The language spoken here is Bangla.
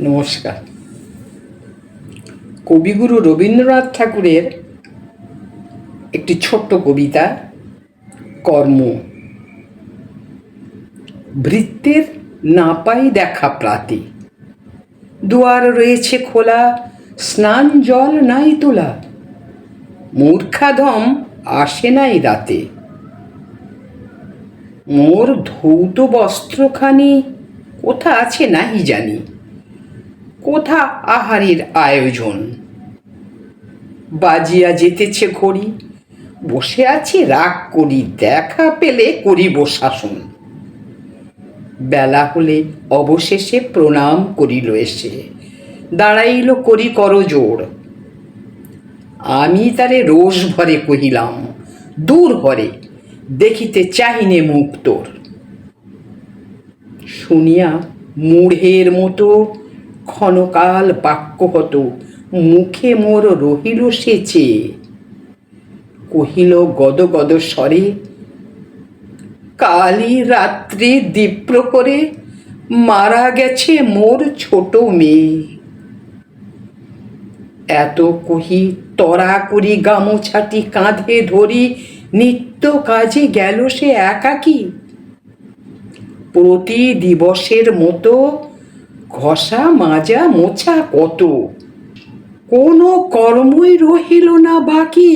নমস্কার। কবিগুরু রবীন্দ্রনাথ ঠাকুরের একটি ছোট্ট কবিতা, কর্ম। ভৃত্যের না পাই দেখা প্রাতে। দুয়ার রয়েছে খোলা, স্নান জল নাই তোলা। মূর্খাধম আসে নাই রাতে। মোর ধৌত বস্ত্রখানি কোথা আছে নাহি জানি। কোথা আহারের আয়োজন? বাজিয়া যেতেছে ঘড়ি, বসে আছি রাগ করি, দেখা পেলে করিব শাসন। বেলা হলে অবশেষে প্রণাম করিল এসে, দাঁড়াইল করি করজোড় আমি তারে রোষ ভরে কহিলাম, দূর হরে, দেখিতে চাহিনে মুখ তোর। শুনিয়া মূঢ়ের মতো ক্ষণকাল বাক্য হত, মুখে মোর রহিল সে চেয়ে। কহিল, গদ গদ, স্বরে কালি রাত্রি দীপ্র করে মারা গেছে মোর ছোট মেয়ে। এত কহি তরা করি গামোছাটি কাঁধে ধরি, নিত্য কাজে গেল সে একাকী। প্রতি দিবসের মতো ঘষা মাজা মোছা কত? কোনো কর্মই রহিল না বাকি।